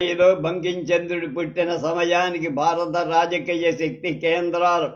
ఏదో బంకించంద్రుడు పుట్టిన సమయానికి భారత రాజకీయ శక్తి కేంద్రాలు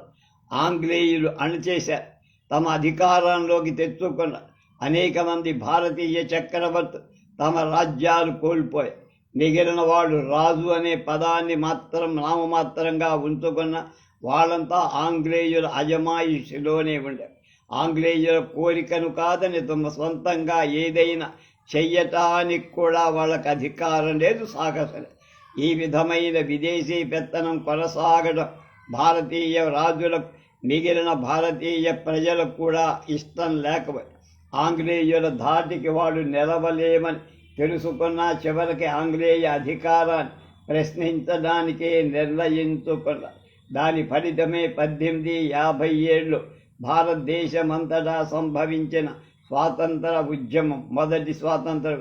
ఆంగ్లేయులు అణచేశారు తమ అధికారంలోకి తెచ్చుకున్న అనేక మంది భారతీయ చక్రవర్తులు తమ రాజ్యాలు కోల్పోయాయి. మిగిలిన వాళ్ళు రాజు అనే పదాన్ని మాత్రం నామమాత్రంగా ఉంచుకున్న వాళ్ళంతా ఆంగ్లేయుల అజమాయిషిలోనే ఉండే. ఆంగ్లేయుల కోరికను కాదని తమ సొంతంగా ఏదైనా చెయ్యటానికి కూడా వాళ్ళకి అధికారం లేదు సాగసలే ఈ విధమైన విదేశీ పెత్తనం కొనసాగడం భారతీయ రాజులకు మిగిలిన భారతీయ ప్రజలకు కూడా ఇష్టం లేకపోయి ఆంగ్లేయుల ధాటికి వాళ్ళు నిలవలేమని తెలుసుకున్న చివరికి ఆంగ్లేయ అధికారాన్ని ప్రశ్నించడానికే నిర్ణయించుకున్నారు దాని ఫలితమే పద్దెనిమిది యాభై ఏళ్ళు భారతదేశమంతటా సంభవించిన స్వాతంత్ర ఉద్యమం మొదటి స్వాతంత్ర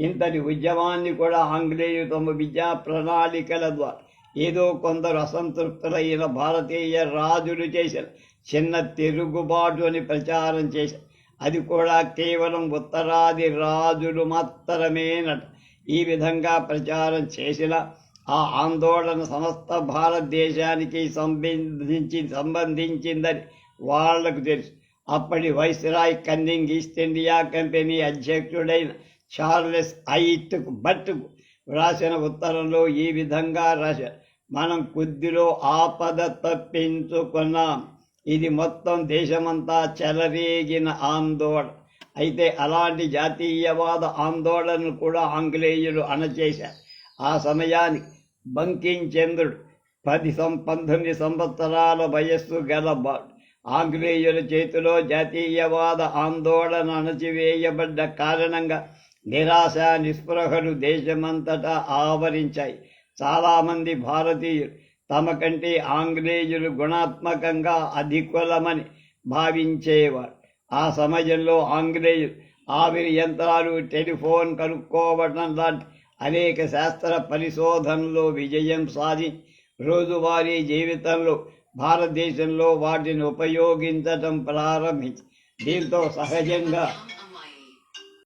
ఇంతటి ఉద్యమాన్ని కూడా ఆంగ్లేయులు తమ విద్యా ప్రణాళికల ద్వారా ఏదో కొందరు అసంతృప్తులైన భారతీయ రాజులు చేశారు. చిన్న తిరుగుబాటు అని ప్రచారం చేశారు. అది కూడా కేవలం ఉత్తరాది రాజులు మాత్రమేనట ఈ విధంగా ప్రచారం చేసిన ఆ ఆందోళన సమస్త భారతదేశానికి సంబంధించి సంబంధించిందని వాళ్ళకు తెలుసు. అప్పటి viceroy Canning East India company అధ్యక్షుడైన Charles ఐత్కు భట్కు వ్రాసిన ఉత్తరంలో ఈ విధంగా రాశ మనం కొద్దిలో ఆపద తప్పించుకున్నాం. ఇది మొత్తం దేశమంతా చెలరేగిన ఆందోళన అయితే అలాంటి జాతీయవాద ఆందోళనను కూడా ఆంగ్లేయులు అణచేశారు. ఆ సమయానికి బంకించంద్రుడు పది సం పంతొమ్మిది సంవత్సరాల వయస్సు గలవాడు ఆంగ్లేయుల చేతిలో జాతీయవాద ఆందోళన అణచివేయబడ్డ కారణంగా నిరాశ నిస్పృహలు దేశమంతటా ఆవరించాయి. చాలామంది భారతీయులు తమ కంటే ఆంగ్లేయులు గుణాత్మకంగా అధికులమని భావించేవారు. ఆ సమయంలో ఆంగ్లేయులు ఆవిరి యంత్రాలు టెలిఫోన్ కనుక్కోవడం లాంటి అనేక శాస్త్ర పరిశోధనలో విజయం సాధించి రోజువారీ జీవితంలో భారతదేశంలో వాటిని ఉపయోగించటం ప్రారంభించి దీంతో సహజంగా